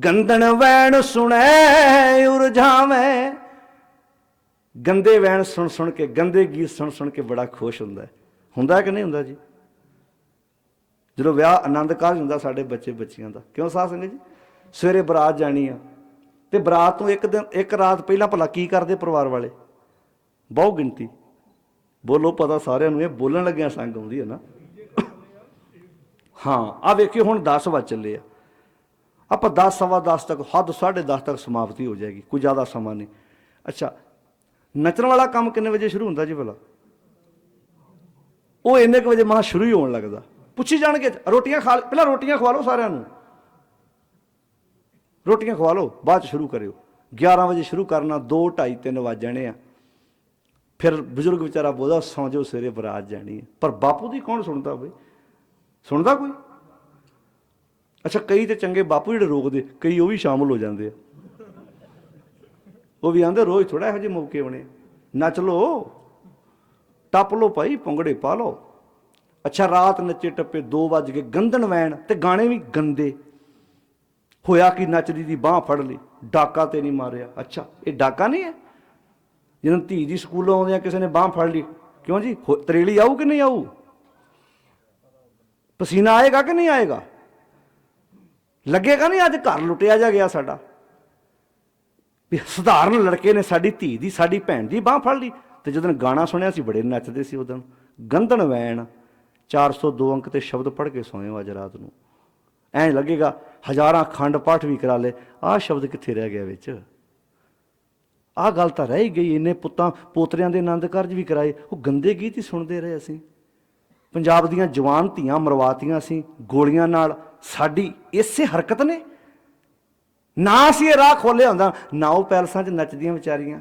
ਗੰਦਣ ਵੈਣ ਸੁਣੈ ਉਰਝਾਵੇਂ ਗੰਦੇ ਵੈਣ ਸੁਣ ਸੁਣ ਕੇ, ਗੰਦੇ ਗੀਤ ਸੁਣ ਸੁਣ ਕੇ ਬੜਾ ਖੁਸ਼ ਹੁੰਦਾ ਹੁੰਦਾ ਕਿ ਨਹੀਂ ਹੁੰਦਾ ਜੀ? ਜਦੋਂ ਵਿਆਹ ਆਨੰਦ ਕਾਰਜ ਹੁੰਦਾ ਸਾਡੇ ਬੱਚੇ ਬੱਚੀਆਂ ਦਾ, ਕਿਉਂ ਸਾਧ ਸੰਗਤ ਜੀ? ਸਵੇਰੇ ਬਰਾਤ ਜਾਣੀ ਆ, ਤੇ ਬਰਾਤ ਤੋਂ ਇੱਕ ਦਿਨ, ਇੱਕ ਰਾਤ ਪਹਿਲਾਂ ਭਲਾ ਕੀ ਕਰਦੇ ਪਰਿਵਾਰ ਵਾਲੇ? ਬਹੁ ਗਿਣਤੀ। ਬੋਲੋ ਪਤਾ ਸਾਰਿਆਂ ਨੂੰ, ਇਹ ਬੋਲਣ ਲੱਗਿਆ ਸੰਗ ਆਉਂਦੀ ਹੈ ਨਾ। ਹਾਂ ਆ ਵੇਖਿਓ ਹੁਣ 10 ਵਜ ਚੱਲੇ ਆ। ਆਪਾਂ 10 ਸਵਾ 10 ਤੱਕ, ਹੱਦ 10:30 ਤੱਕ ਸਮਾਪਤੀ ਹੋ ਜਾਏਗੀ, ਕੋਈ ਜ਼ਿਆਦਾ ਸਮਾਂ ਨਹੀਂ। ਅੱਛਾ, ਨੱਚਣ ਵਾਲਾ ਕੰਮ ਕਿੰਨੇ ਵਜੇ ਸ਼ੁਰੂ ਹੁੰਦਾ ਜੀ ਭਲਾ? ਉਹ ਇੰਨੇ ਕੁ ਵਜੇ ਮਹਾ ਸ਼ੁਰੂ ਹੀ ਹੋਣ ਲੱਗਦਾ। ਪੁੱਛੀ ਜਾਣਗੇ, ਰੋਟੀਆਂ ਖਾ ਪਹਿਲਾਂ ਰੋਟੀਆਂ ਖਵਾ ਲਓ ਸਾਰਿਆਂ ਨੂੰ। ਰੋਟੀਆਂ ਖਵਾ ਲਓ, ਬਾਅਦ ਚ ਸ਼ੁਰੂ ਕਰਿਓ। 11 ਵਜੇ ਸ਼ੁਰੂ ਕਰਨਾ 2 2:30 3 ਵਜ ਜਾਣੇ ਆ। ਫਿਰ ਬਜ਼ੁਰਗ ਵਿਚਾਰਾ ਬੋਲਦਾ, ਸੌਂ ਜਾਓ, ਸਵੇਰੇ ਬਰਾਤ ਜਾਣੀ ਹੈ। ਪਰ ਬਾਪੂ ਦੀ ਕੌਣ ਸੁਣਦਾ ਬਈ? ਸੁਣਦਾ ਕੋਈ? ਅੱਛਾ, ਕਈ ਤੇ ਚੰਗੇ ਬਾਪੂ ਜਿਹੜੇ ਰੋਕਦੇ, ਕਈ ਉਹ ਵੀ ਸ਼ਾਮਲ ਹੋ ਜਾਂਦੇ ਆ। ਉਹ ਵੀ ਆਂਦੇ, ਰੋਜ਼ ਥੋੜਾ ਇਹੋ ਜਿਹੇ ਮੌਕੇ ਆਉਣੇ ਨੱਚ ਲੋ ਟੱਪ ਲੋ ਭਾਈ ਪੁੰਗੜੇ ਪਾ ਲੋ ਅੱਛਾ, ਰਾਤ ਨੱਚੇ ਟੱਪੇ 2 ਵਜ ਕੇ ਗੰਦਨ ਵੈਣ ਤੇ ਗਾਣੇ ਵੀ ਗੰਦੇ। ਹੋਇਆ ਕਿ ਨੱਚਦੀ ਦੀ ਬਾਹ ਫੜ ਲਈ, ਡਾਕਾ ਤੇ ਨਹੀਂ ਮਾਰਿਆ। ਅੱਛਾ, ਇਹ ਡਾਕਾ ਨਹੀਂ ਹੈ? ਜਦੋਂ ਧੀ ਦੀ ਸਕੂਲੋਂ ਆ, ਕਿਸੇ ਨੇ ਬਾਹ ਫੜ ਲਈ, ਕਿਉਂ ਜੀ? ਹੋ- ਤਰੇਲੀ ਆਊ ਕਿ ਨਹੀਂ ਆਊ? ਪਸੀਨਾ ਆਏਗਾ ਕਿ ਨਹੀਂ ਆਏਗਾ? ਲੱਗੇਗਾ ਨਹੀਂ ਅੱਜ ਘਰ ਲੁੱਟਿਆ ਜਾ ਗਿਆ ਸਾਡਾ? ਵੀ ਸਧਾਰਨ ਲੜਕੇ ਨੇ ਸਾਡੀ ਧੀ ਦੀ, ਸਾਡੀ ਭੈਣ ਦੀ ਬਾਹ ਫੜ ਲਈ ਤੇ ਜਦੋਂ ਗਾਣਾ ਸੁਣਿਆ ਸੀ ਬੜੇ ਨੱਚਦੇ ਸੀ ਉਦੋਂ ਗੰਧਣ ਵੈਣ 402 ਅੰਕ ਤੇ ਸ਼ਬਦ ਪੜ੍ਹ ਕੇ ਸੋਏ ਅੱਜ ਰਾਤ ਨੂੰ। ਐਂ ਲੱਗੇਗਾ ਹਜ਼ਾਰਾਂ ਖੰਡ ਪਾਠ ਵੀ ਕਰਾ ਲੇ, ਆਹ ਸ਼ਬਦ ਕਿੱਥੇ ਰਹਿ ਗਿਆ ਵਿੱਚ? ਆਹ ਗੱਲ ਤਾਂ ਰਹਿ ਹੀ ਗਈ, ਇੰਨੇ ਪੁੱਤਾਂ, ਪੋਤਰਿਆਂ ਦੇ ਆਨੰਦ ਕਾਰਜ ਵੀ ਕਰਾਏ, ਉਹ ਗੰਦੇ ਗੀਤ ਹੀ ਸੁਣਦੇ ਰਹੇ ਅਸੀਂ। ਪੰਜਾਬ ਦੀਆਂ ਜਵਾਨ ਧੀਆਂ ਮਰਵਾਤੀਆਂ ਸੀ, ਗੋਲੀਆਂ ਨਾਲ ਸਾਡੀ ਇਸੇ ਹਰਕਤ ਨੇ। ਨਾ ਅਸੀਂ ਇਹ ਰਾਹ ਖੋਲਿਆ ਹੁੰਦਾ, ਨਾ ਉਹ ਪੈਲਸਾਂ 'ਚ ਨੱਚਦੀਆਂ ਵਿਚਾਰੀਆਂ।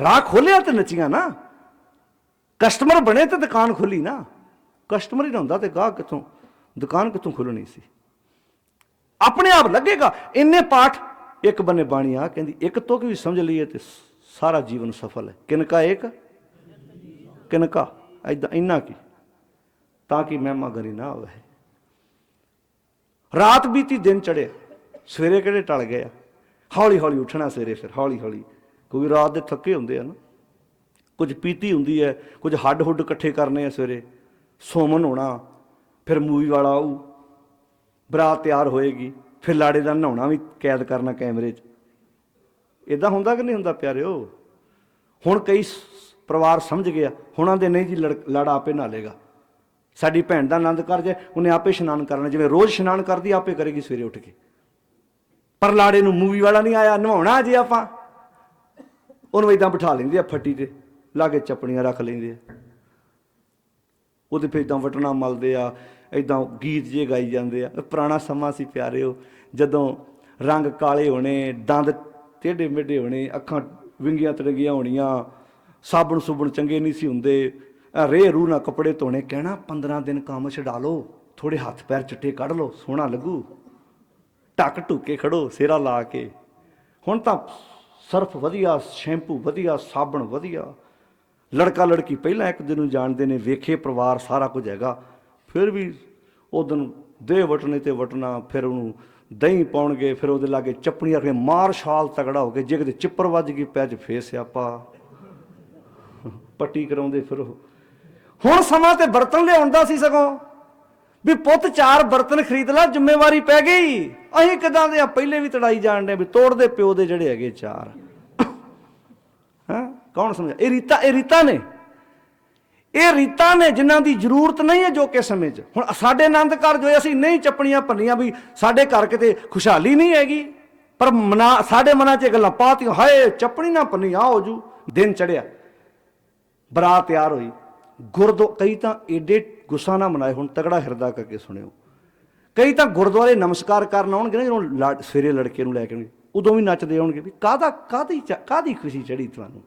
ਰਾਹ ਖੋਲਿਆ ਤੇ ਨੱਚੀਆਂ ਨਾ। ਕਸਟਮਰ ਬਣੇ ਤੇ ਦੁਕਾਨ ਖੁੱਲੀ ਨਾ। ਕਸਟਮਰ ਹੀ ਨਾ ਹੁੰਦਾ ਤੇ ਗਾਹ ਕਿੱਥੋਂ, ਦੁਕਾਨ ਕਿੱਥੋਂ ਖੁੱਲਣੀ ਸੀ। ਆਪਣੇ ਆਪ ਲੱਗੇਗਾ, ਇੰਨੇ ਪਾਠ, ਇੱਕ ਬੰਨੇ ਬਾਣੀ ਆ, ਕਹਿੰਦੀ, ਇੱਕ ਤੋਂ ਵੀ ਸਮਝ ਲਈਏ ਤੇ ਸਾਰਾ ਜੀਵਨ ਸਫਲ ਹੈ। ਕਿਨਕਾ ਇੱਕ? ਕਿਨਕਾ? ਐਦਾਂ ਇੰਨਾ ਕੀ? ਤਾਂ ਕਿ ਮਹਿਮਾ ਗਰੀ ਨਾ ਹੋਵੇ ਰਾਤ ਬੀਤੀ, ਦਿਨ ਚੜਿਆ ਸਵੇਰੇ ਕਿਹੜੇ ਟਲ ਗਏ ਆ? ਹੌਲੀ ਹੌਲੀ ਉੱਠਣਾ ਸਵੇਰੇ ਫਿਰ ਹੌਲੀ ਹੌਲੀ ਕਿਉਂਕਿ ਰਾਤ ਦੇ ਥੱਕੇ ਹੁੰਦੇ ਆ ਨਾ। ਕੁਝ ਪੀਤੀ ਹੁੰਦੀ ਹੈ, ਕੁਝ ਹੱਡ ਹੁੱਡ ਇਕੱਠੇ ਕਰਨੇ ਆ ਸਵੇਰੇ। ਸੋਮਨ ਹੋਣਾ, ਫਿਰ ਮੂਵੀ ਵਾਲਾ ਆਊ। ਬਰਾਤ ਤਿਆਰ ਹੋਏਗੀ, ਫਿਰ ਲਾੜੇ ਦਾ ਨਹਾਉਣਾ ਵੀ ਕੈਦ ਕਰਨਾ ਕੈਮਰੇ 'ਚ। ਇਦਾਂ ਹੁੰਦਾ ਕਿ ਨਹੀਂ ਹੁੰਦਾ ਪਿਆਰਿਓ? ਹੁਣ ਕਈ ਸ- ਪਰਿਵਾਰ ਸਮਝ ਗਿਆ, ਹੁਣਾਂ ਦੇ ਨਹੀਂ ਜੀ ਲੜ- ਲਾੜਾ ਆਪੇ ਨਹਾ ਲੇਗਾ ਸਾਡੀ ਭੈਣ ਦਾ ਆਨੰਦ ਕਾਰਜ ਹੈ ਉਹਨੇ ਆਪੇ ਇਸ਼ਨਾਨ ਕਰਨਾ ਜਿਵੇਂ ਰੋਜ਼ ਇਸ਼ਨਾਨ ਕਰਦੀ, ਆਪੇ ਕਰੇਗੀ ਸਵੇਰੇ ਉੱਠ ਕੇ। ਪਰ ਲਾੜੇ ਨੂੰ ਮੂਵੀ ਵਾਲਾ ਨਹੀਂ ਆਇਆ ਨਹਾਉਣਾ ਜੇ ਆਪਾਂ। ਉਹਨੂੰ ਇਦਾਂ ਬਿਠਾ ਲੈਂਦੇ ਆ ਫੱਟੀ ਤੇ ਲਾ ਕੇ ਚੱਪਣੀਆਂ ਰੱਖ ਲੈਂਦੇ ਆ। ਉਹਦੇ ਫਿਰ ਇਦਾਂ ਵਟਣਾ ਮਲਦੇ ਆ ਇਦਾਂ ਗੀਤ ਜੇ ਗਾਈ ਜਾਂਦੇ ਆ। ਪੁਰਾਣਾ ਸਮਾਂ ਸੀ ਪਿਆਰਿਓ ਜਦੋਂ ਰੰਗ ਕਾਲੇ ਹੋਣੇ, ਦੰਦ ਟੇਢੇ ਮੇਢੇ ਹੋਣੇ, ਅੱਖਾਂ ਵਿੰਗੀਆਂ ਤੜਗੀਆਂ ਹੋਣੀਆਂ ਸਾਬਣ ਸੁਬਣ ਚੰਗੇ ਨਹੀਂ ਸੀ ਹੁੰਦੇ। ਰੇ ਰੂ ਨਾ ਕੱਪੜੇ ਧੋਣੇ, ਕਹਿਣਾ 15 ਦਿਨ ਕੰਮ ਛਡਾ ਲਓ ਥੋੜੇ ਹੱਥ ਪੈਰ ਚਿੱਟੇ ਕੱਢ ਲਓ, ਸੋਹਣਾ ਲੱਗੂ। ਟੱਕ ਟੁੱਕੇ ਖੜੋ, ਸਿਰਾ ਲਾ ਕੇ। ਹੁਣ ਤਾਂ ਸਰਫ ਵਧੀਆ, ਸ਼ੈਂਪੂ ਵਧੀਆ, ਸਾਬਣ ਵਧੀਆ। ਲੜਕਾ ਲੜਕੀ ਪਹਿਲਾਂ ਇੱਕ ਦਿਨ ਨੂੰ ਜਾਣਦੇ ਨੇ, ਵੇਖੇ ਪਰਿਵਾਰ ਸਾਰਾ ਕੁਝ ਹੈਗਾ। ਫਿਰ ਵੀ ਉਹ ਦਿਨ ਦੇ ਵਟਣੇ ਤੇ ਵਟਣਾ, ਫਿਰ ਉਹਨੂੰ ਦਹੀਂ ਪਾਉਣਗੇ, ਫਿਰ ਉਹਦੇ ਲਾਗੇ ਚੱਪਣੀਆਂ ਰੱਖੇ ਮਾਰ ਛਾਲ ਤਗੜਾ ਹੋ ਕੇ, ਜੇ ਕਿਤੇ ਚਿੱਪਰ ਵੱਜ ਗਈ ਪੈ ਚ ਫੇਰ ਸਿਆਪਾ ਪੱਟੀ ਕਰਾਉਂਦੇ ਫਿਰ ਉਹ ਹੁਣ ਸਮਾਂ ਤੇ ਬਰਤਨ ਲਿਆਉਣ ਦਾ ਸੀ ਸਗੋਂ। ਵੀ ਪੁੱਤ ਚਾਰ ਬਰਤਨ ਖਰੀਦ ਲੈ, ਜ਼ਿੰਮੇਵਾਰੀ ਪੈ ਗਈ। ਅਸੀਂ ਕਿਦਾਂ ਦੇ ਆ, ਪਹਿਲੇ ਵੀ ਤੜਾਈ ਜਾਣਦੇ ਵੀ ਤੋੜਦੇ ਪਿਓ ਦੇ ਜਿਹੜੇ ਹੈਗੇ ਚਾਰ। ਹਾਂ? ਕੌਣ ਸਮਝਿਆ? ਇਹ ਰੀਤਾ ਇਹ ਰੀਤਾ ਨੇ। ਇਹ ਰੀਤਾਂ ਨੇ ਜਿਨ੍ਹਾਂ ਦੀ ਜ਼ਰੂਰਤ ਨਹੀਂ ਹੈ ਜੋ ਕਿ ਸਮੇਂ 'ਚ। ਹੁਣ ਸਾਡੇ ਆਨੰਦ ਕਾਰਜ ਹੋਏ, ਅਸੀਂ ਨਹੀਂ ਚੱਪਣੀਆਂ ਭੰਨੀਆਂ ਵੀ ਸਾਡੇ ਘਰ ਕਿਤੇ ਖੁਸ਼ਹਾਲੀ ਨਹੀਂ ਹੈਗੀ। ਪਰ ਮਨਾ, ਸਾਡੇ ਮਨਾਂ 'ਚ ਇਹ ਗੱਲਾਂ ਪਾਤੀਆਂ, ਹਾਏ, ਚੱਪਣੀ ਨਾ ਭੰਨੀ, ਆ ਹੋ ਜੂ, ਦਿਨ ਚੜਿਆ ਬਰਾਤ ਤਿਆਰ ਹੋਈ। ਗੁਰਦੁ, ਕਈ ਤਾਂ ਏਡੇ ਗੁੱਸਾ ਨਾ ਮਨਾਏ, ਹੁਣ ਤਗੜਾ ਹਿਰਦਾ ਕਰਕੇ ਸੁਣਿਓ। ਕਈ ਤਾਂ ਗੁਰਦੁਆਰੇ ਨਮਸਕਾਰ ਕਰਨ ਆਉਣਗੇ ਨਾ, ਜਦੋਂ ਲਾ- ਸਵੇਰੇ ਲੜਕੇ ਨੂੰ ਲੈ ਕੇ ਆਉਣਗੇ, ਉਦੋਂ ਵੀ ਨੱਚਦੇ ਆਉਣਗੇ ਵੀ ਕਾਹਦਾ, ਕਾਹਦੀ ਚ- ਕਾਹਦੀ ਖੁਸ਼ੀ ਚੜੀ ਤੁਹਾਨੂੰ?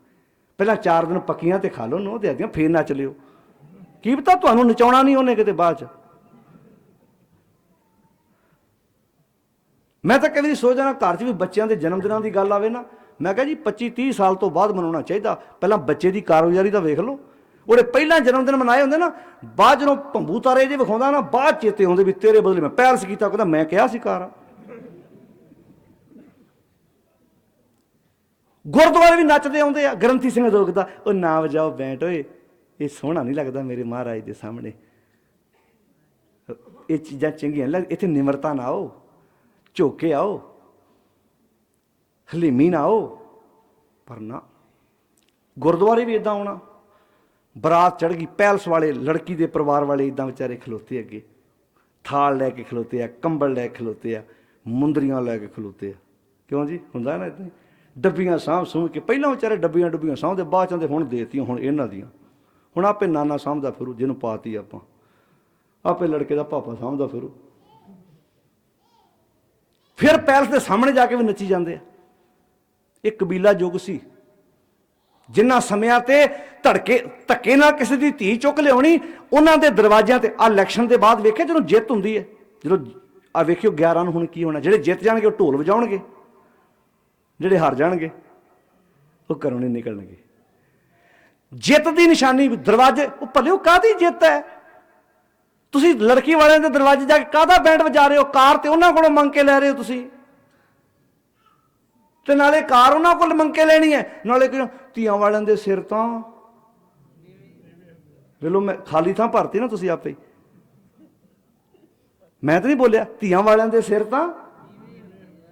ਪਹਿਲਾਂ 4 ਦਿਨ ਪੱਕੀਆਂ ਤੇ ਖਾ ਲਓ, ਨੋ ਦੇ ਆਦੀਆਂ ਫੇਰ ਨੱਚ ਲਿਓ। ਕੀ ਪਤਾ ਤੁਹਾਨੂੰ ਨਚਾਉਣਾ ਨਹੀਂ ਉਹਨੇ ਕਿਤੇ ਬਾਅਦ ਚ? ਮੈਂ ਤਾਂ ਕਦੇ ਸੋਚਦਾ ਨਾ ਘਰ 'ਚ ਵੀ ਬੱਚਿਆਂ ਦੇ ਜਨਮ ਦਿਨਾਂ ਦੀ ਗੱਲ ਆਵੇ ਨਾ। ਮੈਂ ਕਿਹਾ ਜੀ 25 30 ਸਾਲ ਤੋਂ ਬਾਅਦ ਮਨਾਉਣਾ ਚਾਹੀਦਾ। ਪਹਿਲਾਂ ਬੱਚੇ ਦੀ ਕਾਰਗੁਜ਼ਾਰੀ ਤਾਂ ਵੇਖ ਲਓ। ਉਹਦੇ ਪਹਿਲਾਂ ਜਨਮ ਦਿਨ ਮਨਾਏ ਹੁੰਦੇ ਨਾ, ਬਾਅਦ ਜਦੋਂ ਭੰਬੂ ਤਾਰੇ ਜੇ ਵਿਖਾਉਂਦਾ ਨਾ, ਬਾਅਦ ਚੇਤੇ ਆਉਂਦੇ ਵੀ ਤੇਰੇ ਬਦਲੇ ਮੈਂ ਪੈਲਸ ਕੀਤਾ ਕਹਿੰਦਾ ਮੈਂ ਕਿਹਾ ਸੀ ਕਾਰ ਗੁਰਦੁਆਰੇ ਵੀ ਨੱਚਦੇ ਆਉਂਦੇ ਆ, ਗ੍ਰੰਥੀ ਸਿੰਘ ਰੋਕਦਾ ਉਹ ਨਾ ਵਜਾਓ ਬੈਂਟ ਓਏ, ਇਹ ਸੋਹਣਾ ਨਹੀਂ ਲੱਗਦਾ ਮੇਰੇ ਮਹਾਰਾਜ ਦੇ ਸਾਹਮਣੇ। ਇਹ ਚੀਜ਼ਾਂ ਚੰਗੀਆਂ ਨਹੀਂ ਲੱਗ ਇੱਥੇ ਨਿਮਰਤਾ ਨਾ ਆਓ, ਝੋਕੇ ਆਓ, ਹਲੀਮੀ ਨਾ ਆਓ, ਪਰ ਨਾ, ਗੁਰਦੁਆਰੇ ਵੀ ਇਦਾਂ ਆਉਣਾ। ਬਰਾਤ ਚੜ ਗਈ, ਪੈਲਸ ਵਾਲੇ, ਲੜਕੀ ਦੇ ਪਰਿਵਾਰ ਵਾਲੇ ਇਦਾਂ ਵਿਚਾਰੇ ਖਲੋਤੇ ਅੱਗੇ। ਥਾਲ ਲੈ ਕੇ ਖਲੋਤੇ ਆ, ਕੰਬਲ ਲੈ ਕੇ ਖਲੋਤੇ ਆ, ਮੁੰਦਰੀਆਂ ਲੈ ਕੇ ਖਲੋਤੇ ਆ। ਕਿਉਂ ਜੀ? ਹੁੰਦਾ ਨਾ ਇਦਾਂ ਡੱਬੀਆਂ ਸਾਂਭ ਸੂਹ ਕੇ, ਪਹਿਲਾਂ ਵਿਚਾਰੇ ਡੱਬੀਆਂ ਡੱਬੀਆਂ ਸਾਂਭਦੇ, ਬਾਅਦ ਚੋਂ ਹੁਣ ਦੇਤੀਆਂ, ਹੁਣ ਇਹਨਾਂ ਦੀਆਂ। ਹੁਣ ਆਪੇ ਨਾਨਾ ਸਾਂਭਦਾ ਫਿਰੂ, ਜਿਹਨੂੰ ਪਾਤੀ ਆਪਾਂ। ਆਪੇ ਲੜਕੇ ਦਾ ਪਾਪਾ ਸਾਂਭਦਾ ਫਿਰੂ। ਫਿਰ ਪੈਲਸ ਦੇ ਸਾਹਮਣੇ ਜਾ ਕੇ ਵੀ ਨੱਚੀ ਜਾਂਦੇ ਆ। ਇਹ ਕਬੀਲਾ ਯੁੱਗ ਸੀ। ਜਿਨ੍ਹਾਂ ਸਮਿਆਂ ਤੇ ਧੜਕੇ, ਧੱਕੇ ਨਾਲ ਕਿਸੇ ਦੀ ਧੀ ਚੁੱਕ ਲਿਆਉਣੀ, ਉਹਨਾਂ ਦੇ ਦਰਵਾਜ਼ਿਆਂ ਤੇ ਆ ਇਲੈਕਸ਼ਨ ਦੇ ਬਾਅਦ ਵੇਖਿਆ ਜਦੋਂ ਜਿੱਤ ਹੁੰਦੀ ਹੈ? ਜਦੋਂ ਆ ਵੇਖਿਓ 11 ਨੂੰ ਹੁਣ ਕੀ ਹੋਣਾ, ਜਿਹੜੇ ਜਿੱਤ ਜਾਣਗੇ ਉਹ ਢੋਲ ਵਜਾਉਣਗੇ, ਜਿਹੜੇ ਹਾਰ ਜਾਣਗੇ, ਉਹ ਘਰੋਂ ਨਹੀਂ ਨਿਕਲਣਗੇ। ਜਿੱਤ ਦੀ ਨਿਸ਼ਾਨੀ, ਦਰਵਾਜ਼ੇ, ਉਹ ਭਲਿਓ ਕਾਦੀ ਜਿੱਤ ਹੈ? ਤੁਸੀਂ ਲੜਕੀ ਵਾਲਿਆਂ ਦੇ ਦਰਵਾਜ਼ੇ ਜਾ ਕੇ ਕਾਹਦਾ ਬੈਂਡ ਵਜਾ ਰਹੇ ਹੋ? ਕਾਰ ਤੇ ਉਹਨਾਂ ਕੋਲੋਂ ਮੰਗ ਕੇ ਲੈ ਰਹੇ ਹੋ ਤੁਸੀਂ? ਤੇ ਨਾਲੇ ਕਾਰ ਉਹਨਾਂ ਕੋਲ ਮੰਗ ਕੇ ਲੈਣੀ ਹੈ। ਨਾਲੇ ਕਿਉਂ? ਧੀਆਂ ਵਾਲਿਆਂ ਦੇ ਸਿਰ ਤਾਂ ਵੇਲੋ ਮੈਂ ਖਾਲੀ ਥਾਂ ਭਰਤੀ ਨਾ ਤੁਸੀਂ ਆਪੇ ਮੈਂ ਤਾਂ ਨਹੀਂ ਬੋਲਿਆ, ਧੀਆਂ ਵਾਲਿਆਂ ਦੇ ਸਿਰ ਤਾਂ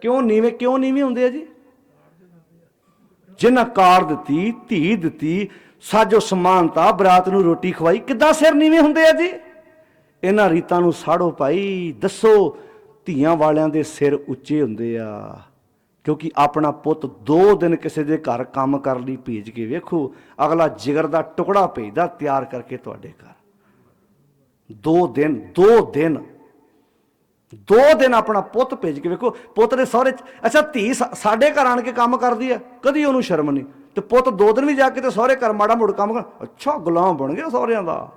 ਕਿਉਂ ਨੀਵੇਂ ਕਿਉਂ ਨੀਵੇਂ ਹੁੰਦੇ ਆ ਜੀ? ਜਿਨ੍ਹਾਂ ਕਾਰ ਦਿੱਤੀ, ਧੀ ਦਿੱਤੀ, ਸਾਜੋ ਸਮਾਨਤਾ ਬਰਾਤ ਨੂੰ ਰੋਟੀ ਖਵਾਈ, ਕਿੱਦਾਂ ਸਿਰ ਨੀਵੇਂ ਹੁੰਦੇ ਆ ਜੀ? ਇਹਨਾਂ ਰੀਤਾਂ ਨੂੰ ਸਾੜੋ ਭਾਈ, ਦੱਸੋ, ਧੀਆਂ ਵਾਲਿਆਂ ਦੇ ਸਿਰ ਉੱਚੇ ਹੁੰਦੇ ਆ। ਕਿਉਂਕਿ ਆਪਣਾ ਪੁੱਤ ਦੋ ਦਿਨ ਕਿਸੇ ਦੇ ਘਰ ਕੰਮ ਕਰਨ ਲਈ ਭੇਜ ਕੇ ਵੇਖੋ, ਅਗਲਾ ਜਿਗਰ ਦਾ ਟੁਕੜਾ ਭੇਜਦਾ ਤਿਆਰ ਕਰਕੇ ਤੁਹਾਡੇ ਘਰ। ਦੋ ਦਿਨ ਦੋ ਦਿਨ ਦੋ ਦਿਨ ਆਪਣਾ ਪੁੱਤ ਭੇਜ ਕੇ ਵੇਖੋ, ਪੁੱਤ ਦੇ ਸਹੁਰੇ ਅੱਛਾ, ਧੀ ਸਾ- ਸਾਡੇ ਘਰ ਆਣ ਕੇ ਕੰਮ ਕਰਦੀ ਹੈ ਕਦੀ ਉਹਨੂੰ ਸ਼ਰਮ ਨਹੀਂ। ਤੇ ਪੁੱਤ ਦੋ ਦਿਨ ਵੀ ਜਾ ਕੇ ਤੇ ਸਹੁਰੇ ਘਰ ਮਾੜਾ ਮੋੜ ਕੰਮ ਕਰ, ਅੱਛਾ, ਗੁਲਾਮ ਬਣ ਗਿਆ ਸਹੁਰਿਆਂ ਦਾ।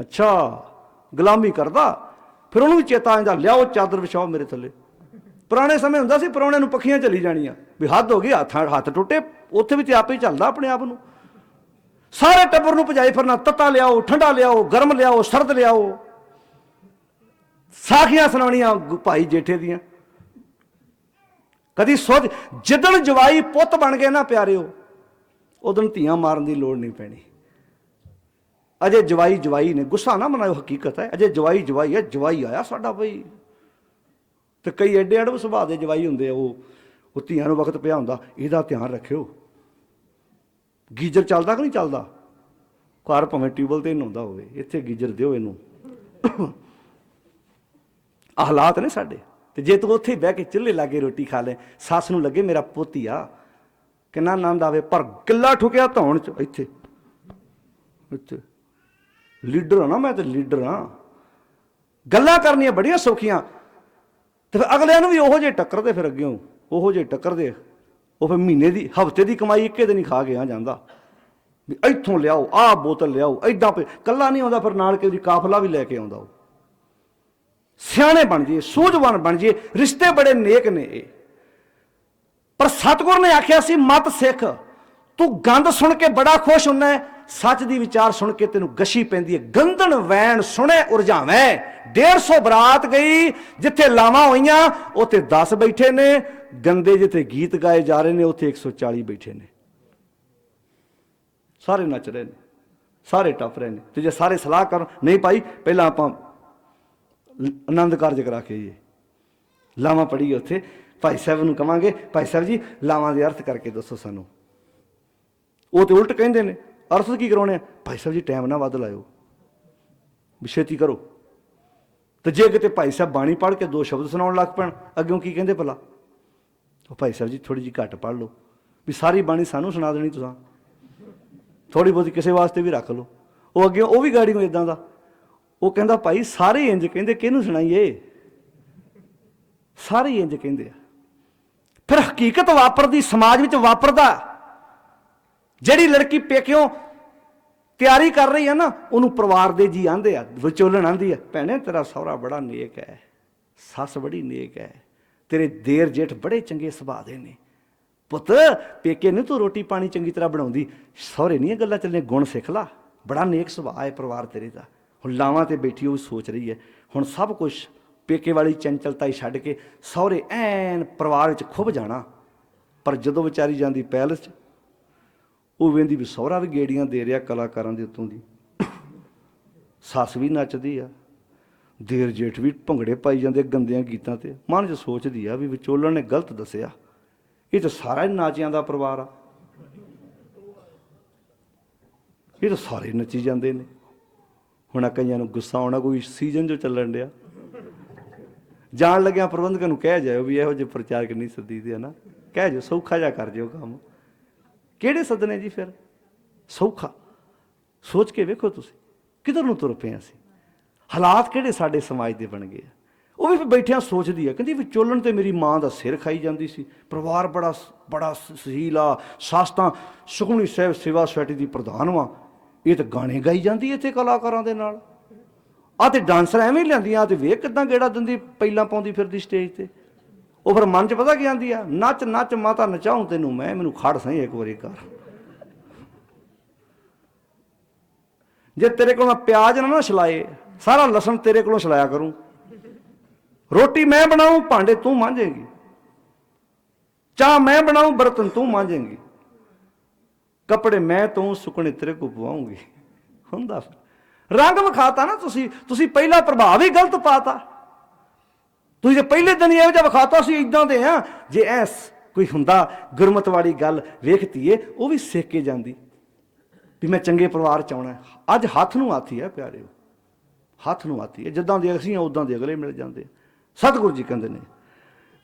ਅੱਛਾ, ਗੁਲਾਮੀ ਕਰਦਾ, ਫਿਰ ਉਹਨੂੰ ਵੀ ਚੇਤਾ ਆਂਦਾ ਲਿਆਓ ਚਾਦਰ ਵਿਛਾਓ ਮੇਰੇ ਥੱਲੇ। ਪੁਰਾਣੇ ਸਮੇਂ ਹੁੰਦਾ ਸੀ ਪਰੌਣੇ ਨੂੰ ਪੱਖੀਆਂ ਚਲੀ ਜਾਣੀਆਂ। ਵੀ ਹੱਦ ਹੋ ਗਈ, ਹੱਥ ਹੱਥ ਟੁੱਟੇ, ਉੱਥੇ ਵੀ ਤੇ ਆਪੇ ਹੀ ਚੱਲਦਾ ਆਪਣੇ ਆਪ ਨੂੰ। ਸਾਰੇ ਟੱਬਰ ਨੂੰ ਭਜਾਈ ਫਿਰਨਾ, ਤੱਤਾ ਲਿਆਓ, ਠੰਡਾ ਲਿਆਓ, ਗਰਮ ਲਿਆਓ, ਸਰਦ ਲਿਆਓ। ਸਾਖੀਆਂ ਸੁਣਾਉਣੀਆਂ ਭਾਈ ਜੇਠੇ ਦੀਆਂ। ਕਦੀ ਸੋਚ ਜਿੱਦਣ ਜਵਾਈ ਪੁੱਤ ਬਣ ਗਏ ਨਾ ਪਿਆਰਿਓ, ਉਦੋਂ ਧੀਆਂ ਮਾਰਨ ਦੀ ਲੋੜ ਨਹੀਂ ਪੈਣੀ। ਅਜੇ ਜਵਾਈ ਜਵਾਈ ਨੇ, ਗੁੱਸਾ ਨਾ ਮਨਾਓ ਹਕੀਕਤ ਹੈ। ਅਜੇ ਜਵਾਈ ਜਵਾਈ ਹੈ, ਜਵਾਈ ਆਇਆ ਸਾਡਾ ਬਈ। ਤੇ ਕਈ ਐਡੇ ਅੜਬ ਸੁਭਾਅ ਦੇ ਜਵਾਈ ਹੁੰਦੇ ਆ, ਉਹ ਉਹ ਧੀਆਂ ਨੂੰ ਵਕਤ ਪਿਆ ਹੁੰਦਾ, ਇਹਦਾ ਧਿਆਨ ਰੱਖਿਓ। ਗੀਜ਼ਰ ਚੱਲਦਾ ਕਿ ਨਹੀਂ ਚੱਲਦਾ? ਘਰ ਭਾਵੇਂ ਟਿਊਬਲ ਤੇ ਨਹਾਉਂਦਾ ਹੋਵੇ, ਇੱਥੇ ਗੀਜ਼ਰ ਦਿਓ ਇਹਨੂੰ। ਆਹ ਹਾਲਾਤ ਨੇ ਸਾਡੇ। ਤੇ ਜੇ ਤੂੰ ਉੱਥੇ ਬਹਿ ਕੇ ਚੁੱਲ੍ਹੇ ਲਾਗੇ ਰੋਟੀ ਖਾ ਲੈ, ਸੱਸ ਨੂੰ ਲੱਗੇ ਮੇਰਾ ਪੋਤੀਆ, ਕਿੰਨਾ ਆਨੰਦ ਆਵੇ, ਪਰ ਗਿੱਲਾ ਠੁਕਿਆ ਧੌਣ ਚ, ਇੱਥੇ। ਇੱਥੇ। ਲੀਡਰ ਆ ਨਾ ਮੈਂ ਤੇ ਲੀਡਰ ਆ। ਗੱਲਾਂ ਕਰਨੀਆਂ ਬੜੀਆਂ ਸੌਖੀਆਂ। ਤੇ ਫਿਰ ਅਗਲਿਆਂ ਨੂੰ ਵੀ ਉਹੋ ਜਿਹੇ ਟੱਕਰਦੇ ਫਿਰ ਅੱਗਿਓਂ, ਉਹੋ ਜਿਹੇ ਟੱਕਰਦੇ ਉਹ ਫਿਰ ਮਹੀਨੇ ਦੀ, ਹਫ਼ਤੇ ਦੀ ਕਮਾਈ ਇੱਕੇ ਦਿਨ ਹੀ ਖਾ ਕੇ ਆ ਜਾਂਦਾ। ਵੀ ਇੱਥੋਂ ਲਿਆਓ, ਆਹ ਬੋਤਲ ਲਿਆਓ ਐਦਾਂ ਪੇ, ਕੱਲਾ ਨਹੀਂ ਆਉਂਦਾ ਫਿਰ ਨਾਲ ਕੇ ਦੀ ਕਾਫਲਾ ਵੀ ਲੈ ਕੇ ਆਉਂਦਾ ਉਹ। ਸਿਆਣੇ ਬਣ ਜੀਏ ਸੂਝਵਾਨ ਬਣ ਜੀਏ ਰਿਸ਼ਤੇ ਬੜੇ ਨੇਕ ਨੇ ਇਹ। ਪਰ ਸਤਿਗੁਰ ਨੇ ਆਖਿਆ ਸੀ, ਮਤ ਸਿੱਖ, ਤੂੰ ਗੰਦ ਸੁਣ ਕੇ ਬੜਾ ਖੁਸ਼ ਹੁੰਨਾ ਹੈ ਸੱਚ ਦੀ ਵਿਚਾਰ ਸੁਣ ਕੇ ਤੈਨੂੰ ਗਸ਼ੀ ਪੈਂਦੀ ਹੈ। ਗੰਦਣ ਵੈਣ ਸੁਣੇ ਉਰਜਾਵੇਂ। 150 ਬਰਾਤ ਗਈ, ਜਿੱਥੇ ਲਾਵਾਂ ਹੋਈਆਂ, ਉੱਥੇ 10 ਬੈਠੇ ਨੇ। ਗੰਦੇ ਜਿੱਥੇ ਗੀਤ ਗਾਏ ਜਾ ਰਹੇ ਨੇ, ਉੱਥੇ 140 ਬੈਠੇ ਨੇ। ਸਾਰੇ ਨੱਚ ਰਹੇ ਨੇ, ਸਾਰੇ ਟੱਪ ਰਹੇ ਨੇ। ਤੇ ਜੇ ਸਾਰੇ ਸਲਾਹ ਕਰ ਨਹੀਂ ਭਾਈ, ਪਹਿਲਾਂ ਆਪਾਂ ਆਨੰਦ ਕਾਰਜ ਕਰਾ ਕੇ ਜੀ ਲਾਵਾਂ ਪੜੀ ਉੱਥੇ। ਭਾਈ ਸਾਹਿਬ ਨੂੰ ਕਵਾਂਗੇ, ਭਾਈ ਸਾਹਿਬ ਜੀ, ਲਾਵਾਂ ਦੇ ਅਰਥ ਕਰਕੇ ਦੱਸੋ ਸਾਨੂੰ। ਉਹ ਤੇ ਉਲਟ ਕਹਿੰਦੇ ਨੇ। ਅਰਥ ਕੀ ਕਰਾਉਣੇ ਆ? ਭਾਈ ਸਾਹਿਬ ਜੀ ਟਾਈਮ ਨਾ ਵੱਧ ਲਾਇਓ। ਵੀ ਛੇਤੀ ਕਰੋ। ਤੇ ਜੇ ਕਿਤੇ ਭਾਈ ਸਾਹਿਬ ਬਾਣੀ ਪੜ੍ਹ ਕੇ ਦੋ ਸ਼ਬਦ ਸੁਣਾਉਣ ਲੱਗ ਪੈਣ ਅੱਗੋਂ ਕੀ ਕਹਿੰਦੇ ਭਲਾ? ਉਹ ਭਾਈ ਸਾਹਿਬ ਜੀ ਥੋੜੀ ਜੀ ਘੱਟ ਪੜ੍ਹ ਲਓ। ਵੀ ਸਾਰੀ ਬਾਣੀ ਸਾਨੂੰ ਸੁਣਾ ਦੇਣੀ ਤੁਸੀਂ। ਥੋੜੀ ਬਹੁਤੀ ਕਿਸੇ ਵਾਸਤੇ ਵੀ ਰੱਖ ਲਓ। ਉਹ ਅੱਗੇ ਉਹ ਵੀ ਗਾੜੀ ਨੂੰ ਇਦਾਂ ਦਾ। ਉਹ ਕਹਿੰਦਾ, ਭਾਈ, ਸਾਰੇ ਇੰਜ ਕਹਿੰਦੇ, ਕਿਹਨੂੰ ਸੁਣਾਈਏ? ਸਾਰੇ ਇੰਜ ਕਹਿੰਦੇ ਆ। ਫਿਰ ਹਕੀਕਤ ਵਾਪਰਦੀ, ਸਮਾਜ ਵਿੱਚ ਵਾਪਰਦਾ। ਜਿਹੜੀ ਲੜਕੀ ਪੇਕਿਓ ਤਿਆਰੀ ਕਰ ਰਹੀ ਹੈ ਨਾ, ਉਹਨੂੰ ਪਰਿਵਾਰ ਦੇ ਜੀ ਆਂਦੇ ਆ, ਵਿਚੋਲਣ ਆਂਦੀ ਹੈ ਭੈਣੇ, ਤੇਰਾ ਸਹੁਰਾ ਬੜਾ ਨੇਕ ਹੈ, ਸੱਸ ਬੜੀ ਨੇਕ ਹੈ, ਤੇਰੇ ਦੇਰ ਜੇਠ ਬੜੇ ਚੰਗੇ ਸੁਭਾਅ ਦੇ ਨੇ। ਪੁੱਤ, ਪੇਕੇ ਨੂੰ ਤੂੰ ਰੋਟੀ ਪਾਣੀ ਚੰਗੀ ਤਰ੍ਹਾਂ ਬਣਾਉਂਦੀ। ਸਹੁਰੇ ਨਹੀਂ ਇਹ ਗੱਲਾਂ ਚੱਲਣੇ ਗੁਣ ਸਿੱਖ ਲਾ, ਬੜਾ ਨੇਕ ਸੁਭਾਅ ਹੈ ਪਰਿਵਾਰ ਤੇਰੇ ਦਾ। ਹੁਣ ਲਾਵਾਂ ਤੇ ਬੈਠੀ ਉਹ ਸੋਚ ਰਹੀ ਹੈ, ਹੁਣ ਸਭ ਕੁਝ ਪੇਕੇ ਵਾਲੀ ਚੰਚਲਤਾ ਹੀ ਛੱਡ ਕੇ ਸਹੁਰੇ ਐਨ ਪਰਿਵਾਰ ਵਿੱਚ ਖੁੱਭ ਜਾਣਾ। ਪਰ ਜਦੋਂ ਵਿਚਾਰੀ ਜਾਂਦੀ ਪੈਲਸ 'ਚ ਉਹ ਵੇਂਦੀ ਵੀ ਸਹੁਰਾ ਵੀ ਗੇੜੀਆਂ ਦੇ ਰਿਹਾ ਕਲਾਕਾਰਾਂ ਦੇ ਉੱਤੋਂ ਦੀ। ਸੱਸ ਵੀ ਨੱਚਦੀ ਆ। ਦੇਰ ਜੇਠ ਵੀ ਭੰਗੜੇ ਪਾਈ ਜਾਂਦੇ ਗੰਦਿਆਂ ਗੀਤਾਂ ਤੇ। ਮਨ 'ਚ ਸੋਚਦੀ ਆ ਵੀ ਵਿਚੋਲਣ ਨੇ ਗਲਤ ਦੱਸਿਆ। ਇਹ ਤਾਂ ਸਾਰਾ ਨਾਚਿਆਂ ਦਾ ਪਰਿਵਾਰ ਆ। ਇਹ ਤਾਂ ਸਾਰੇ ਨੱਚੀ ਜਾਂਦੇ ਨੇ। ਹੁਣ ਆਹ ਕਈਆਂ ਨੂੰ ਗੁੱਸਾ ਆਉਣਾ ਕੋਈ ਸੀਜ਼ਨ ਜੋ ਚੱਲਣ ਡਿਆ। ਜਾਣ ਲੱਗਿਆ ਪ੍ਰਬੰਧਕਾਂ ਨੂੰ ਕਹਿ ਜਾਇਓ ਵੀ ਇਹੋ ਜਿਹੇ ਪ੍ਰਚਾਰਕ ਨਹੀਂ ਸੱਦੀ ਦੇ ਨਾ। ਕਹਿ ਜਾਓ ਸੌਖਾ ਜਿਹਾ ਕਰ ਜਿਓ ਕੰਮ। ਕਿਹੜੇ ਸੱਦਣੇ ਜੀ ਫਿਰ? ਸੌਖਾ। ਸੋਚ ਕੇ ਵੇਖੋ ਤੁਸੀਂ, ਕਿਧਰ ਨੂੰ ਤੁਰ ਪਏ ਅਸੀਂ? ਹਾਲਾਤ ਕਿਹੜੇ ਸਾਡੇ ਸਮਾਜ ਦੇ ਬਣ ਗਏ ਆ? ਉਹ ਵੀ ਬੈਠਿਆਂ ਸੋਚਦੀ ਆ, ਕਹਿੰਦੀ ਵੀ ਵਿਚੋਲਣ ਤੇ ਮੇਰੀ ਮਾਂ ਦਾ ਸਿਰ ਖਾਈ ਜਾਂਦੀ ਸੀ। ਪਰਿਵਾਰ ਬੜਾ ਬੜਾ ਸਹੀਲ ਆ ਸੱਸ ਤਾਂ ਸੁਖਮਨੀ ਸਾਹਿਬ ਸੇਵਾ ਸੁਸਾਇਟੀ ਦੀ ਪ੍ਰਧਾਨ ਵਾ। ਇਹ ਤਾਂ ਗਾਣੇ ਗਾਈ ਜਾਂਦੀ ਇੱਥੇ ਕਲਾਕਾਰਾਂ ਦੇ ਨਾਲ। ਆ ਤੇ ਡਾਂਸਰ ਐਵੇਂ ਹੀ ਲੈਂਦੀਆਂ ਤੇ ਵੇਖ ਕਿਦਾਂ ਗੇੜਾ ਦਿੰਦੀ, ਪਹਿਲਾਂ ਪਾਉਂਦੀ ਫਿਰਦੀ ਸਟੇਜ ਤੇ। ਉਹ ਫਿਰ ਮਨ 'ਚ ਪਤਾ ਕੀ ਆਂਦੀ ਆ? ਨੱਚ ਨੱਚ ਮਾਤਾ ਨਚਾਉਂ ਤੈਨੂੰ ਮੈਂ, ਮੈਨੂੰ ਖੜ ਸਹੀ ਇੱਕ ਵਾਰੀ ਕਰ। ਜੇ ਤੇਰੇ ਕੋਲ ਮੈਂ ਪਿਆਜ਼ ਨਾ ਨਾ ਛਲਾਏ, ਸਾਰਾ ਲਸਣ ਤੇਰੇ ਕੋਲੋਂ ਛਲਾਇਆ ਕਰੂੰ। ਰੋਟੀ ਮੈਂ ਬਣਾਉਂ ਭਾਂਡੇ ਤੂੰ ਮਾਂਜੇਂਗੀ। ਚਾਹ ਮੈਂ ਬਣਾਉਂ ਬਰਤਨ ਤੂੰ ਮਾਂਜੇਂਗੀ। ਕੱਪੜੇ ਮੈਂ ਤੂੰ, ਸੁਕਣੇ ਤੇਰੇ ਕੋ ਪਵਾਉਂਗੀ। ਹੁੰਦਾ ਫਿਰ। ਰੰਗ ਵਿਖਾਤਾ ਨਾ ਤੁਸੀਂ ਤੁਸੀਂ ਪਹਿਲਾ ਪ੍ਰਭਾਵ ਹੀ ਗਲਤ ਪਾਤਾ। ਤੁਸੀਂ ਜੇ ਪਹਿਲੇ ਦਿਨ ਇਹੋ ਜਿਹਾ ਵਿਖਾਤਾ ਸੀ ਇਦਾਂ ਦੇ ਆ। ਜੇ ਐਸ ਕੋਈ ਹੁੰਦਾ, ਗੁਰਮਤ ਵਾਲੀ ਗੱਲ ਵੇਖਤੀਏ, ਉਹ ਵੀ ਸਿੱਖ ਕੇ ਜਾਂਦੀ। ਵੀ ਮੈਂ ਚੰਗੇ ਪਰਿਵਾਰ ਚ ਆਉਣਾ ਅੱਜ ਹੱਥ ਨੂੰ ਹੱਥ ਹੈ ਪਿਆਰਿਓ। ਹੱਥ ਨੂੰ ਹੱਥ ਹੈ ਜਿੱਦਾਂ ਦੇ ਅਸੀਂ ਆ ਉਦਾਂ ਦੇ ਅਗਲੇ ਮਿਲ ਜਾਂਦੇ ਸਤਿਗੁਰੂ ਜੀ ਕਹਿੰਦੇ ਨੇ,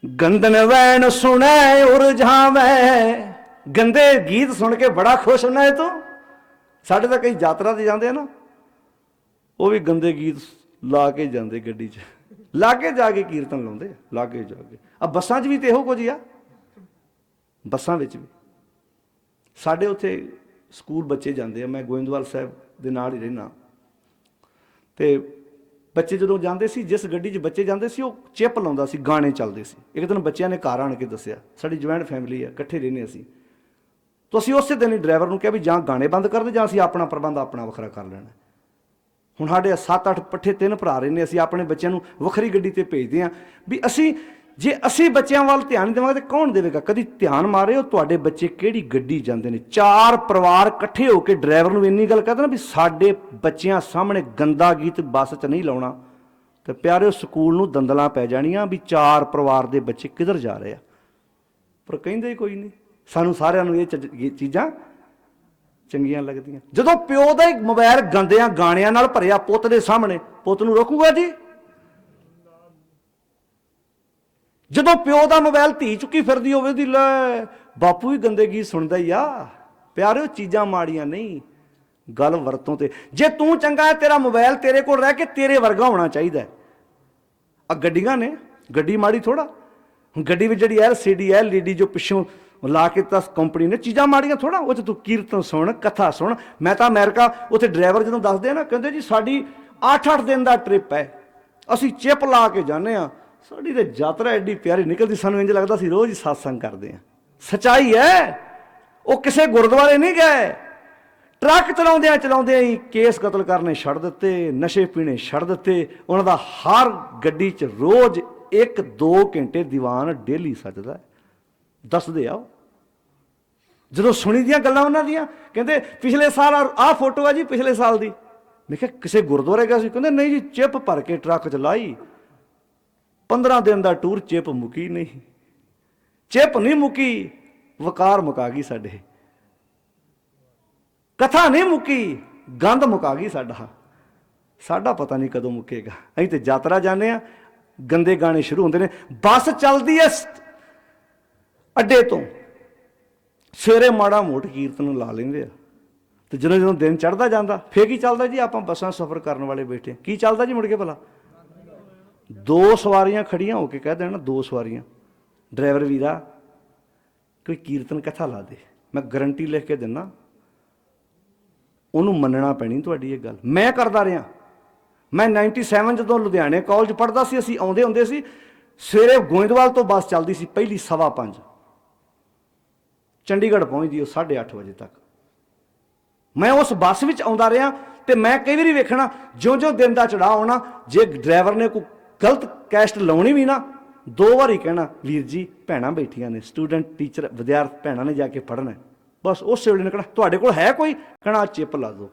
ਗੰਦਨ ਵੈਣ ਸੁਣੈ ਉਰਝਾਵੇਂ ਗੰਦੇ ਗੀਤ ਸੁਣ ਕੇ ਬੜਾ ਖੁਸ਼ ਹੁੰਦਾ ਹੈ ਤੂੰ। ਸਾਡੇ ਤਾਂ ਕਈ ਯਾਤਰਾ ਤੇ ਜਾਂਦੇ ਆ ਨਾ। ਉਹ ਵੀ ਗੰਦੇ ਗੀਤ ਲਾ ਕੇ ਜਾਂਦੇ ਗੱਡੀ 'ਚ। ਲਾਗੇ ਜਾ ਕੇ ਕੀਰਤਨ ਲਾਉਂਦੇ ਲਾਗੇ ਜਾ ਕੇ। ਆ ਬੱਸਾਂ 'ਚ ਵੀ ਤੇ ਇਹੋ ਕੁਝ ਆ। ਬੱਸਾਂ ਵਿੱਚ ਵੀ। ਸਾਡੇ ਉੱਥੇ ਸਕੂਲ ਬੱਚੇ ਜਾਂਦੇ ਆ, ਮੈਂ ਗੋਇੰਦਵਾਲ ਸਾਹਿਬ ਦੇ ਨਾਲ ਹੀ ਰਹਿਣਾ ਤੇ ਬੱਚੇ ਜਦੋਂ ਜਾਂਦੇ ਸੀ, ਜਿਸ ਗੱਡੀ 'ਚ ਬੱਚੇ ਜਾਂਦੇ ਸੀ, ਉਹ ਚਿਪ ਲਾਉਂਦਾ ਸੀ, ਗਾਣੇ ਚੱਲਦੇ ਸੀ। ਇੱਕ ਦਿਨ ਬੱਚਿਆਂ ਨੇ ਘਰ ਆਣ ਕੇ ਦੱਸਿਆ, ਸਾਡੀ ਜੁਆਇੰਟ ਫੈਮਿਲੀ ਆ, ਇਕੱਠੇ ਰਹਿੰਦੇ ਅਸੀਂ। ਤਾਂ ਅਸੀਂ ਉਸੇ ਦਿਨ ਹੀ ਡਰਾਈਵਰ ਨੂੰ ਕਿਹਾ ਵੀ ਜਾਂ ਗਾਣੇ ਬੰਦ ਕਰ ਦੇ ਜਾਂ ਅਸੀਂ ਆਪਣਾ ਪ੍ਰਬੰਧ ਆਪਣਾ ਵੱਖਰਾ ਕਰ ਲੈਣਾ ਹੁਣ ਸਾਡੇ 7-8 ਪੱਠੇ ਤਿੰਨ ਭਰਾ ਰਹੇ ਨੇ ਅਸੀਂ ਆਪਣੇ ਬੱਚਿਆਂ ਨੂੰ ਵੱਖਰੀ ਗੱਡੀ ਤੇ ਭੇਜਦੇ ਹਾਂ ਵੀ ਅਸੀਂ, ਜੇ ਅਸੀਂ ਬੱਚਿਆਂ ਵੱਲ ਧਿਆਨ ਨਹੀਂ ਦੇਵਾਂਗੇ ਤੇ ਕੌਣ ਦੇਵੇਗਾ? ਕਦੀ ਧਿਆਨ ਮਾਰਿਓ, ਤੁਹਾਡੇ ਬੱਚੇ ਕਿਹੜੀ ਗੱਡੀ ਜਾਂਦੇ ਨੇ? ਚਾਰ ਪਰਿਵਾਰ ਇਕੱਠੇ ਹੋ ਕੇ ਡਰਾਈਵਰ ਨੂੰ ਇੰਨੀ ਗੱਲ ਕਹਿੰਦੇ ਨਾ ਵੀ ਸਾਡੇ ਬੱਚਿਆਂ ਸਾਹਮਣੇ ਗੰਦਾ ਗੀਤ ਬੱਸ 'ਚ ਨਹੀਂ ਲਾਉਣਾ। ਤੇ ਪਿਆਰਿਓ, ਸਕੂਲ ਨੂੰ ਦੰਦਲਾਂ ਪੈ ਜਾਣੀਆਂ ਵੀ ਚਾਰ ਪਰਿਵਾਰ ਦੇ ਬੱਚੇ ਕਿੱਧਰ ਜਾ ਰਹੇ ਆ? ਪਰ ਕਹਿੰਦੇ ਹੀ ਕੋਈ ਨਹੀਂ। ਸਾਨੂੰ ਸਾਰਿਆਂ ਨੂੰ ਇਹ ਚੀਜ਼ਾਂ ਚੰਗੀਆਂ ਲੱਗਦੀਆਂ। ਜਦੋਂ ਪਿਓ ਦਾ ਹੀ ਮੋਬਾਈਲ ਗੰਦਿਆਂ ਗਾਣਿਆਂ ਨਾਲ ਭਰਿਆ ਪੁੱਤ ਦੇ ਸਾਹਮਣੇ, ਪੁੱਤ ਨੂੰ ਰੋਕੂਗਾ ਜੀ? ਜਦੋਂ ਪਿਓ ਦਾ ਮੋਬਾਈਲ ਧੀ ਚੁੱਕੀ ਫਿਰਦੀ ਹੋਵੇ ਦੀ ਲੈ, ਬਾਪੂ ਵੀ ਗੰਦੇ ਗੀਤ ਸੁਣਦਾ ਹੀ ਆ। ਪਿਆਰਿਓ, ਚੀਜ਼ਾਂ ਮਾੜੀਆਂ ਨਹੀਂ। ਗੱਲ ਵਰਤੋਂ ਤੇ। ਜੇ ਤੂੰ ਚੰਗਾ ਹੈ, ਤੇਰਾ ਮੋਬਾਈਲ ਤੇਰੇ ਕੋਲ ਰਹਿ ਕੇ ਤੇਰੇ ਵਰਗਾ ਹੋਣਾ ਚਾਹੀਦਾ ਆ ਗੱਡੀਆਂ ਨੇ। ਗੱਡੀ ਮਾੜੀ ਥੋੜਾ ਗੱਡੀ ਵਿੱਚ ਜਿਹੜੀ ਐਲਸੀਡੀ ਐਲਈਡੀ ਜੋ ਪਿੱਛੋਂ ਲਾ ਕੇ ਤਾਂ ਕੰਪਨੀ ਨੇ ਚੀਜ਼ਾਂ ਮਾੜੀਆਂ ਥੋੜਾ ਉਹ 'ਚ ਤੂੰ ਕੀਰਤਨ ਸੁਣ, ਕਥਾ ਸੁਣ। ਮੈਂ ਤਾਂ ਅਮਰੀਕਾ, ਉੱਥੇ ਡਰਾਈਵਰ ਜਦੋਂ ਦੱਸਦੇ ਆ ਨਾ, ਕਹਿੰਦੇ ਜੀ ਸਾਡੀ 8-8 ਦਿਨ ਦਾ ਟ੍ਰਿਪ ਹੈ। ਅਸੀਂ ਚਿਪ ਲਾ ਕੇ ਜਾਂਦੇ ਆ ਸਾਡੀ ਤੇ ਯਾਤਰਾ ਐਡੀ ਪਿਆਰੀ ਨਿਕਲਦੀ, ਸਾਨੂੰ ਇੰਜ ਲੱਗਦਾ ਸੀ ਰੋਜ਼ ਹੀ satsang ਕਰਦੇ ਆ ਸਚਾਈ ਹੈ, ਉਹ ਕਿਸੇ ਗੁਰਦੁਆਰੇ ਨਹੀਂ ਗਏ। ਟਰੱਕ ਚਲਾਉਂਦਿਆਂ ਚਲਾਉਂਦਿਆਂ ਹੀ ਕੇਸ ਕਤਲ ਕਰਨੇ ਛੱਡ ਦਿੱਤੇ, ਨਸ਼ੇ ਪੀਣੇ ਛੱਡ ਦਿੱਤੇ। ਉਹਨਾਂ ਦਾ ਹਰ ਗੱਡੀ 'ਚ ਰੋਜ਼ 1-2 ਘੰਟੇ ਦੀਵਾਨ ਡੇਲੀ ਸੱਜਦਾ ਦੱਸਦੇ ਆ ਉਹ। ਜਦੋਂ ਸੁਣੀ ਦੀਆਂ ਗੱਲਾਂ ਉਹਨਾਂ ਦੀਆਂ, ਕਹਿੰਦੇ, ਪਿਛਲੇ ਸਾਲ ਆਹ ਫੋਟੋ ਆ ਜੀ, ਪਿਛਲੇ ਸਾਲ ਦੀ। ਮੈਂ ਕਿਹਾ, ਕਿਸੇ ਗੁਰਦੁਆਰੇ ਗਿਆ ਸੀ, ਕਹਿੰਦੇ, ਨਹੀਂ ਜੀ, ਚਿਪ ਭਰ ਕੇ ਟਰੱਕ 'ਚ ਲਾਈ। 15 ਦਿਨ ਦਾ ਟੂਰ ਚਿਪ ਮੁੱਕੀ ਨਹੀਂ। ਚਿਪ ਨਹੀਂ ਮੁੱਕੀ, ਵਕਾਰ ਮੁਕਾ ਗਈ ਸਾਡੇ। ਕਥਾ ਨਹੀਂ ਮੁੱਕੀ, ਗੰਧ ਮੁਕਾ ਗਈ ਸਾਡਾ। ਸਾਡਾ ਪਤਾ ਨਹੀਂ ਕਦੋਂ ਮੁੱਕੇਗਾ। ਅਸੀਂ ਤੇ ਯਾਤਰਾ ਜਾਂਦੇ ਆ ਗੰਦੇ ਗਾਣੇ ਸ਼ੁਰੂ ਹੁੰਦੇ ਨੇ। ਬੱਸ ਚੱਲਦੀ ਐ ਅੱਡੇ ਤੋਂ। ਸਵੇਰੇ ਮਾੜਾ ਮੋਟ ਕੀਰਤਨ ਲਾ ਲੈਂਦੇ ਆ। ਤੇ ਜਦੋਂ ਜਦੋਂ ਦਿਨ ਚੜਦਾ ਜਾਂਦਾ, ਫੇਰ ਕੀ ਚੱਲਦਾ ਜੀ? ਆਪਾਂ ਬੱਸਾਂ ਸਫ਼ਰ ਕਰਨ ਵਾਲੇ ਬੈਠੇ ਕੀ ਚੱਲਦਾ ਜੀ ਮੁੜ ਕੇ ਭਲਾ? ਦੋ ਸਵਾਰੀਆਂ ਖੜੀਆਂ ਹੋ ਕੇ ਕਹਿ ਦੇਣ ਦੋ ਸਵਾਰੀਆਂ। ਡਰਾਈਵਰ ਵੀਰਾ, ਕੋਈ ਕੀਰਤਨ ਕਥਾ ਲਾ ਦੇ। ਮੈਂ ਗਰੰਟੀ ਲਿਖ ਕੇ ਦਿੰਨਾ। ਉਹਨੂੰ ਮੰਨਣਾ ਪੈਣੀ ਤੁਹਾਡੀ ਇਹ ਗੱਲ। ਮੈਂ ਕਰਦਾ ਰਿਹਾ। ਮੈਂ 97 ਜਦੋਂ ਲੁਧਿਆਣੇ ਕਾਲਜ ਪੜ੍ਹਦਾ ਸੀ, ਅਸੀਂ ਆਉਂਦੇ ਹੁੰਦੇ ਸੀ, ਸਵੇਰੇ ਗੋਇੰਦਵਾਲ ਤੋਂ ਬੱਸ ਚੱਲਦੀ ਸੀ, ਪਹਿਲੀ ਸਵਾ ਪੰਜ। ਚੰਡੀਗੜ੍ਹ ਪਹੁੰਚਦੀ ਉਹ 8:30 ਵਜੇ ਤੱਕ। ਮੈਂ ਉਸ ਬੱਸ ਵਿੱਚ ਆਉਂਦਾ ਰਿਹਾ ਤੇ ਮੈਂ ਕਈ ਵਾਰੀ ਵੇਖਣਾ, ਜਿਉਂ-ਜਿਉਂ ਦਿਨ ਦਾ ਚੜਾਅ ਆਉਣਾ, ਜੇ ਡਰਾਈਵਰ ਨੇ ਕੋਈ ਗਲਤ ਕੈਸਟ ਲਾਉਣੀ ਵੀ ਨਾ, ਦੋ ਵਾਰੀ ਕਹਿਣਾ, ਵੀਰ ਜੀ, ਭੈਣਾਂ ਬੈਠੀਆਂ ਨੇ, ਸਟੂਡੈਂਟ, ਟੀਚਰ, ਵਿਦਿਆਰਥੀ, ਭੈਣਾਂ ਨੇ ਜਾ ਕੇ ਪੜ੍ਹਨਾ ਬਸ ਉਸ ਵੇਲੇ ਨੇ ਕਹਿਣਾ ਤੁਹਾਡੇ ਕੋਲ ਹੈ ਕੋਈ? ਕਹਿਣਾ, ਆਹ ਚਿੱਪ ਲਾ ਦਿਓ।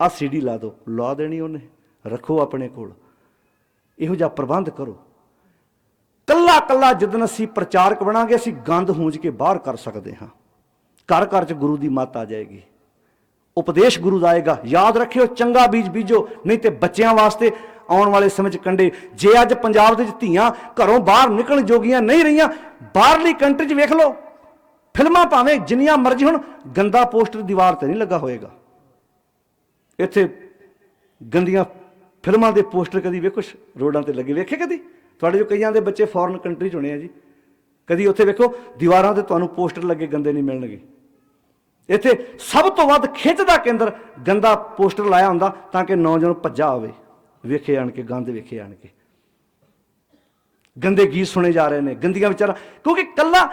ਆ ਸੀਡੀ ਲਾ ਦਿਓ। ਲਾ ਦੇਣੀ ਉਹਨੇ। ਰੱਖੋ ਆਪਣੇ ਕੋਲ। ਇਹੋ ਜਿਹਾ ਪ੍ਰਬੰਧ ਕਰੋ। ਕੱਲਾ ਕੱਲਾ ਜਦੋਂ ਅਸੀਂ ਪ੍ਰਚਾਰਕ ਬਣਾਂਗੇ, ਅਸੀਂ ਗੰਦ ਹੂੰਜ ਕੇ ਬਾਹਰ ਕਰ ਸਕਦੇ ਹਾਂ। ਘਰ ਘਰ ਚ ਗੁਰੂ ਦੀ ਮੱਤ ਆ ਜਾਏਗੀ। ਉਪਦੇਸ਼ ਗੁਰੂ ਦਾ ਆਏਗਾ। ਯਾਦ ਰੱਖਿਓ, ਚੰਗਾ ਬੀਜ ਬੀਜੋ, ਨਹੀਂ ਤੇ ਬੱਚਿਆਂ ਵਾਸਤੇ ਆਉਣ ਵਾਲੇ ਸਮੇਂ ਚ ਕੰਡੇ। ਜੇ ਅੱਜ ਪੰਜਾਬ ਦੇ ਵਿੱਚ ਧੀਆਂ ਘਰੋਂ ਬਾਹਰ ਨਿਕਲਣ ਜੋਗੀਆਂ ਨਹੀਂ ਰਹੀਆਂ, ਬਾਹਰਲੀ ਕੰਟਰੀ 'ਚ ਵੇਖ ਲਓ। ਫਿਲਮਾਂ ਭਾਵੇਂ ਜਿੰਨੀਆਂ ਮਰਜ਼ੀ ਹੁਣ, ਗੰਦਾ ਪੋਸਟਰ ਦੀਵਾਰ ਤੇ ਨਹੀਂ ਲੱਗਾ ਹੋਏਗਾ। ਇੱਥੇ ਗੰਦੀਆਂ ਫਿਲਮਾਂ ਦੇ ਪੋਸਟਰ ਕਦੀ ਵੇਖੋ, ਰੋਡਾਂ ਤੇ ਲੱਗੇ ਵੇਖੇ ਕਦੀ? ਤੁਹਾਡੇ ਜੋ ਕਈਆਂ ਦੇ ਬੱਚੇ ਫੋਰਨ ਕੰਟਰੀ ਚ ਹੋਣੇ ਆ ਜੀ, ਕਦੀ ਉੱਥੇ ਵੇਖੋ ਦੀਵਾਰਾਂ ਤੇ ਤੁਹਾਨੂੰ ਪੋਸਟਰ ਲੱਗੇ ਗੰਦੇ ਨਹੀਂ ਮਿਲਣਗੇ। ਇੱਥੇ ਸਭ ਤੋਂ ਵੱਧ ਖਿੱਚ ਦਾ ਕੇਂਦਰ ਗੰਦਾ ਪੋਸਟਰ ਲਾਇਆ ਹੁੰਦਾ ਤਾਂ ਕਿ ਨੌਜਵਾਨ ਭੱਜਾ ਹੋਵੇ ਵੇਖੇ ਆਣ ਕੇ ਗੰਦ ਵੇਖੇ ਆਣ ਕੇ ਗੰਦੇ ਗੀਤ ਸੁਣੇ ਜਾ ਰਹੇ ਨੇ, ਗੰਦੀਆਂ ਵਿਚਾਰਾਂ, ਕਿਉਂਕਿ ਕੱਲਾ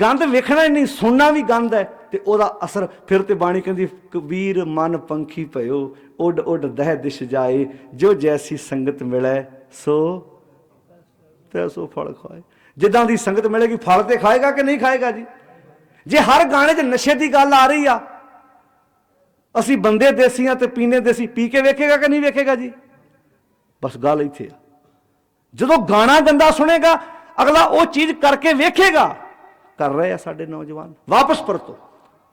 ਗੰਦ ਵੇਖਣਾ ਹੀ ਨਹੀਂ, ਸੁਣਨਾ ਵੀ ਗੰਦ ਹੈ ਤੇ ਉਹਦਾ ਅਸਰ ਫਿਰ ਤੇ ਬਾਣੀ ਕਹਿੰਦੀ, ਕਬੀਰ ਮਨ ਪੰਖੀ ਭਇਓ ਉੱਡ ਉੱਡ ਦਹਿ ਦਿਸ਼ ਜਾਏ, ਜੋ ਜੈਸੀ ਸੰਗਤ ਮਿਲੈ, ਸੋ ਤੇ ਸੋ ਫਲ ਖਾਏ। ਜਿੱਦਾਂ ਦੀ ਸੰਗਤ ਮਿਲੇਗੀ ਫਲ ਤੇ ਖਾਏਗਾ ਕਿ ਨਹੀਂ ਖਾਏਗਾ ਜੀ? ਜੇ ਹਰ ਗਾਣੇ 'ਚ ਨਸ਼ੇ ਦੀ ਗੱਲ ਆ ਰਹੀ ਆ, ਅਸੀਂ ਬੰਦੇ ਦੇਸੀਆਂ ਤੇ ਪੀਨੇ ਦੇਸੀ ਪੀ ਕੇ ਵੇਖੇਗਾ ਕਿ ਨਹੀਂ ਵੇਖੇਗਾ ਜੀ? ਬਸ ਗੱਲ ਇੱਥੇ ਆ। ਜਦੋਂ ਗਾਣਾ ਗੰਦਾ ਸੁਣੇਗਾ, ਅਗਲਾ ਉਹ ਚੀਜ਼ ਕਰਕੇ ਵੇਖੇਗਾ, ਕਰ ਰਹੇ ਆ ਸਾਡੇ ਨੌਜਵਾਨ। ਵਾਪਸ ਪਰਤੋ।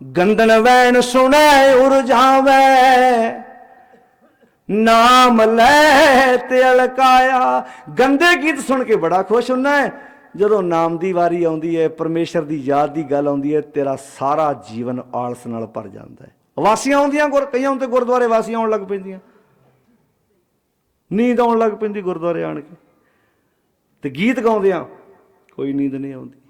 ਗੰਦਨ ਵੈਣ ਸੁਣੈ ਉਰਝਾਵੇ ਨਾਮ ਲੈ ਤੇ ਅਲਕਾਇਆ। ਗੰਦੇ ਗੀਤ ਸੁਣ ਕੇ ਬੜਾ ਖੁਸ਼ ਹੁੰਦਾ ਹੈ। ਜਦੋਂ ਨਾਮ ਦੀ ਵਾਰੀ ਆਉਂਦੀ ਹੈ, ਪਰਮੇਸ਼ਰ ਦੀ ਯਾਦ ਦੀ ਗੱਲ ਆਉਂਦੀ ਹੈ, ਤੇਰਾ ਸਾਰਾ ਜੀਵਨ ਆਲਸ ਨਾਲ ਭਰ ਜਾਂਦਾ ਹੈ। ਵਾਸੀਆਂ ਆਉਂਦੀਆਂ, ਗੁਰ, ਕਈਆਂ ਤੇ ਗੁਰਦੁਆਰੇ ਵਾਸੀਆਂ ਆਉਣ ਲੱਗ ਪੈਂਦੀਆਂ। ਨੀਂਦ ਆਉਣ ਲੱਗ ਪੈਂਦੀ ਗੁਰਦੁਆਰੇ ਆਣ ਕੇ। ਤੇ ਗੀਤ ਗਾਉਂਦਿਆਂ ਕੋਈ ਨੀਂਦ ਨਹੀਂ ਆਉਂਦੀ।